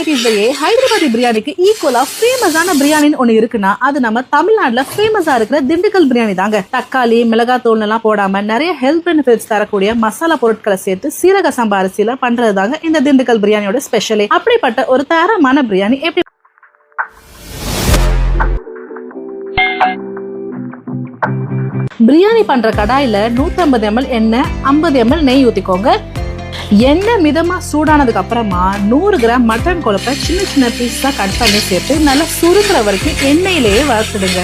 வெரைட்டிஸ்லயே ஹைதராபாதி பிரியாணிக்கு ஈக்குவலா ஃபேமஸான பிரியாணின்னு ஒண்ணு இருக்குன்னா அது நம்ம தமிழ்நாட்டுல ஃபேமஸா இருக்கிற திண்டுக்கல் பிரியாணி தாங்க. தக்காளி மிளகாத்தூள் எல்லாம் போடாம நிறைய ஹெல்த் பெனிஃபிட்ஸ் தரக்கூடிய மசாலா பொருட்களை சேர்த்து சீரக சம்பா அரிசியில பண்றது தாங்க இந்த திண்டுக்கல் பிரியாணியோட ஸ்பெஷலே அப்படிப்பட்ட ஒரு தரமான பிரியாணி எப்படி பிரியாணி பண்ற கடாயில 150 ml எண்ணெய் ஐம்பது எம்எல் நெய் ஊத்திக்கோங்க. எண்ணெய் மிதமாக சூடானதுக்கு அப்புறமா நூறு கிராம் மட்டன் கொழுப்பை சின்ன சின்ன பீஸாக கட் பண்ணி சேர்த்து நல்லா சுருங்குற வரைக்கும் எண்ணெயிலேயே வறுத்துடுங்க.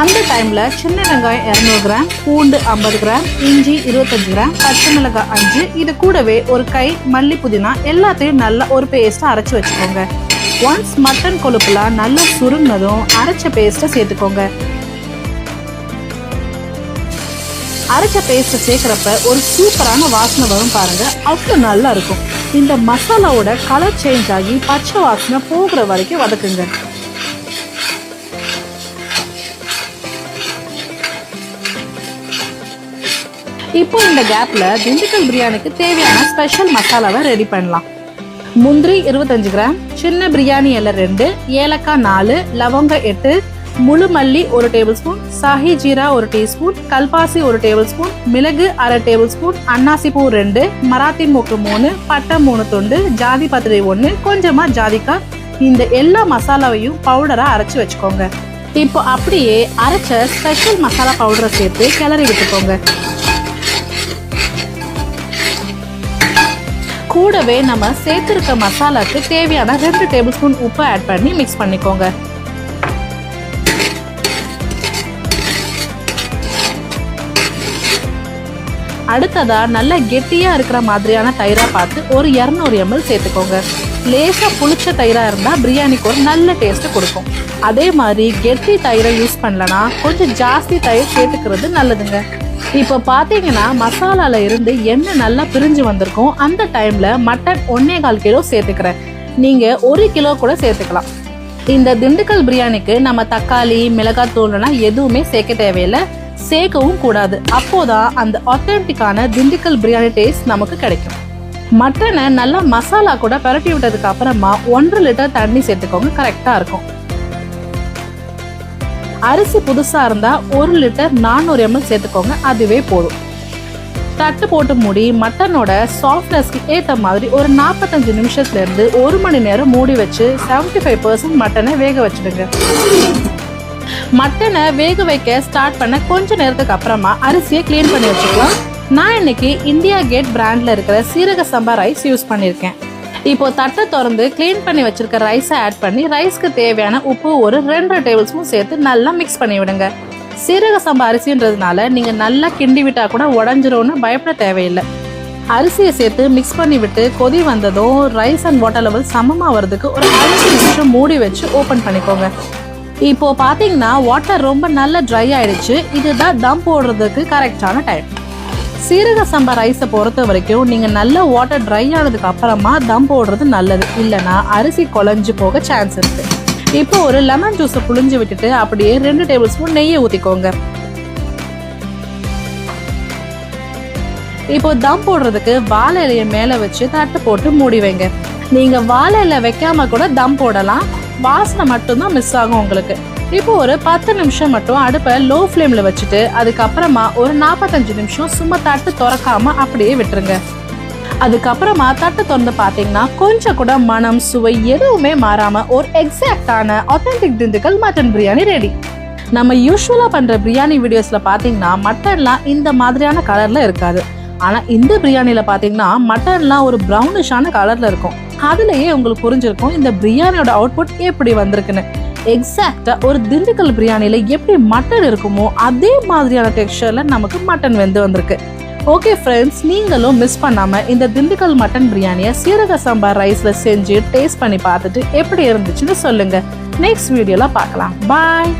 அந்த டைம்ல சின்ன வெங்காயம் இரநூறு கிராம் பூண்டு ஐம்பது கிராம் இஞ்சி இருபத்தஞ்சு கிராம் பச்சை மிளகாய் அஞ்சு இது கூடவே ஒரு கை மல்லி புதினா எல்லாத்தையும் நல்லா ஒரு பேஸ்ட்டாக அரைச்சி வச்சுக்கோங்க. ஒன்ஸ் மட்டன் கொழுப்புலாம் நல்லா சுருங்கினதும் அரைச்ச பேஸ்ட்டை சேர்த்துக்கோங்க. அரைச்ச பேஸ்ட் சேர்க்குறப்ப ஒரு சூப்பரான வாசனை வரும் பாருங்க. அவ்வளோ நல்லா இருக்கும். இந்த மசாலாவோட கலர் சேஞ்ச் ஆகி பச்சை வாசனை போகிற வரைக்கும் வதக்குங்க. இப்போ இந்த கேப்ல திண்டுக்கல் பிரியாணிக்கு தேவையான ஸ்பெஷல் மசாலாவை ரெடி பண்ணலாம். முந்திரி இருபத்தஞ்சு கிராம் சின்ன பிரியாணி இலை ரெண்டு ஏலக்காய் நாலு லவங்க எட்டு முழு மல்லி ஒரு டேபிள் ஸ்பூன் சாஹி ஜீரா ஒரு டீஸ்பூன் கல்பாசி ஒரு டேபிள் ஸ்பூன் மிளகு அரை டேபிள் ஸ்பூன் அன்னாசி பூ ரெண்டு மராத்தி மூக்கு மூணு பட்டை மூணு துண்டு ஜாதி பத்திரை ஒன்று கொஞ்சமா ஜாதிக்காய் இந்த எல்லா மசாலாவையும் பவுடரா அரைச்சு வச்சுக்கோங்க. இப்போ அப்படியே அரைச்ச ஸ்பெஷல் மசாலா பவுடரை சேர்த்து கிளறி விட்டுக்கோங்க. கூடவே நம்ம சேர்த்துருக்க மசாலாக்கு தேவையான ரெண்டு டேபிள் ஸ்பூன் உப்பு ஆட் பண்ணி மிக்ஸ் பண்ணிக்கோங்க. அடுத்ததா நல்ல கெட்டியா இருக்கிற மாதிரியான தயிரா பார்த்து ஒரு இரநூறு எம்எல் சேர்த்துக்கோங்க. லேசா புளிச்ச தயிரா இருந்தா பிரியாணிக்கு ஒரு நல்ல டேஸ்ட் கொடுக்கும். அதே மாதிரி கெட்டி தயிரை யூஸ் பண்ணலனா கொஞ்சம் ஜாஸ்தி தயிர் சேர்த்துக்கிறது நல்லதுங்க. இப்போ பார்த்தீங்கன்னா மசாலால இருந்து எண்ணெய் நல்லா பிரிஞ்சு வந்திருக்கும். அந்த டைம்ல மட்டன் ஒன்னே கால் கிலோ சேர்த்துக்கிறேன். நீங்க ஒரு கிலோ கூட சேர்த்துக்கலாம். இந்த திண்டுக்கல் பிரியாணிக்கு நம்ம தக்காளி மிளகாத்தூள்லாம் எதுவுமே சேர்க்க தேவையில்லை. சேர்க்கவும் கூடாது. அப்போதான் அந்த ஆத்தென்டிக்கான திண்டுக்கல் பிரியாணி டேஸ்ட் நமக்கு கிடைக்கும். மட்டனை நல்லா மசாலா கூட பரட்டி விட்டதுக்கு அப்புறமா ஒன்றரை லிட்டர் தண்ணி சேர்த்துக்கோங்க கரெக்டாக இருக்கும். அரிசி புதுசாக இருந்தால் ஒரு லிட்டர் நானூறு எம்எல் சேர்த்துக்கோங்க அதுவே போதும். தட்டு போட்டு மூடி மட்டனோட சாஃப்ட்னஸ்க்கு ஏற்ற மாதிரி ஒரு நாற்பத்தஞ்சு நிமிஷத்துலேருந்து ஒரு மணி நேரம் மூடி வச்சு 75% ஃபைவ் பர்சன்ட் மட்டனை வேக வச்சுடுங்க. மட்டனை வேக வைக்க ஸ்டார்ட் பண்ண கொஞ்ச நேரத்துக்கு அப்புறமா அரிசியை க்ளீன் பண்ணி வச்சுக்கலாம். நான் இன்னைக்கு இந்தியா கேட் பிராண்டில் இருக்கிற சீரக சம்பா ரைஸ் யூஸ் பண்ணியிருக்கேன். இப்போ தட்டை திறந்து க்ளீன் பண்ணி வச்சிருக்க ரைஸை ஆட் பண்ணி ரைஸ்க்கு தேவையான உப்பு ஒரு ரெண்டு டேபிள் ஸ்பூன் சேர்த்து நல்லா மிக்ஸ் பண்ணி விடுங்க. சீரக சம்பா அரிசின்றதுனால நீங்கள் நல்லா கிண்டி விட்டால் கூட உடஞ்சிரும்னு பயப்பட தேவையில்லை. அரிசியை சேர்த்து மிக்ஸ் பண்ணி விட்டு கொதி வந்ததும் ரைஸ் அண்ட் வாட்டர் லெவல் சமமாக வரதுக்கு ஒரு அஞ்சு நிமிஷம் மூடி வச்சு ஓப்பன் பண்ணிக்கோங்க. இப்போ பார்த்தீங்கன்னா வாட்டர் ரொம்ப நல்லா ட்ரை ஆயிடுச்சு. இதுதான் தம் போடுறதுக்கு கரெக்டான டைம் சீரக சம்பா ரைஸை பொறுத்த வரைக்கும் நீங்கள் நல்ல வாட்டர் ட்ரை ஆனதுக்கு அப்புறமா தம் போடுறது நல்லது. இல்லைன்னா அரிசி குழஞ்சு போக சான்ஸ் இருக்கு. இப்போ ஒரு லெமன் ஜூஸை புழிஞ்சு விட்டுட்டு அப்படியே ரெண்டு டேபிள் ஸ்பூன் நெய்யை ஊற்றிக்கோங்க இப்போ தம் போடுறதுக்கு வாழை இலையை மேலே வச்சு தட்டு போட்டு மூடி வைங்க. நீங்கள் வாழை இலை வைக்காம கூட தம் போடலாம். வாசனை மட்டும்தான் மிஸ் ஆகும் உங்களுக்கு. இப்போ ஒரு பத்து நிமிஷம் மட்டும் அடுப்பை லோ ஃப்ளேமில் வச்சுட்டு அதுக்கப்புறமா ஒரு நாற்பத்தஞ்சு நிமிஷம் சும்மா தட்டு திறக்காம அப்படியே விட்டுருங்க. அதுக்கப்புறமா தட்டு திறந்து பார்த்தீங்கன்னா கொஞ்சம் கூட மனம் சுவை எதுவுமே மாறாம ஒரு எக்ஸாக்டான authentic Dindigul mutton biryani ready நம்ம யூஸ்வலா பண்ற பிரியாணி வீடியோஸ்ல பாத்தீங்கன்னா மட்டன்லாம் இந்த மாதிரியான கலர்ல இருக்காது. ஆனா இந்த பிரியாணில பாத்தீங்கன்னா மட்டன்லாம் ஒரு ப்ரௌனிஷான கலர்ல இருக்கும். அதுலயே உங்களுக்கு புரிஞ்சிருக்கும் இந்த பிரியாணியோட அவுட்புட் எப்படி வந்திருக்குன்னு. எக்ஸாக்டா ஒரு திண்டுக்கல் பிரியாணியில எப்படி மட்டன் இருக்குமோ அதே மாதிரியான டெக்ஸ்டர்ல நமக்கு மட்டன் வெந்து வந்திருக்கு. ஓகே ஃப்ரெண்ட்ஸ் நீங்களும் மிஸ் பண்ணாம இந்த திண்டுக்கல் மட்டன் பிரியாணியை சீரக சாம்பார் ரைஸ்ல செஞ்சு டேஸ்ட் பண்ணி பார்த்துட்டு எப்படி இருந்துச்சுன்னு சொல்லுங்க. நெக்ஸ்ட் வீடியோல பார்க்கலாம். பாய்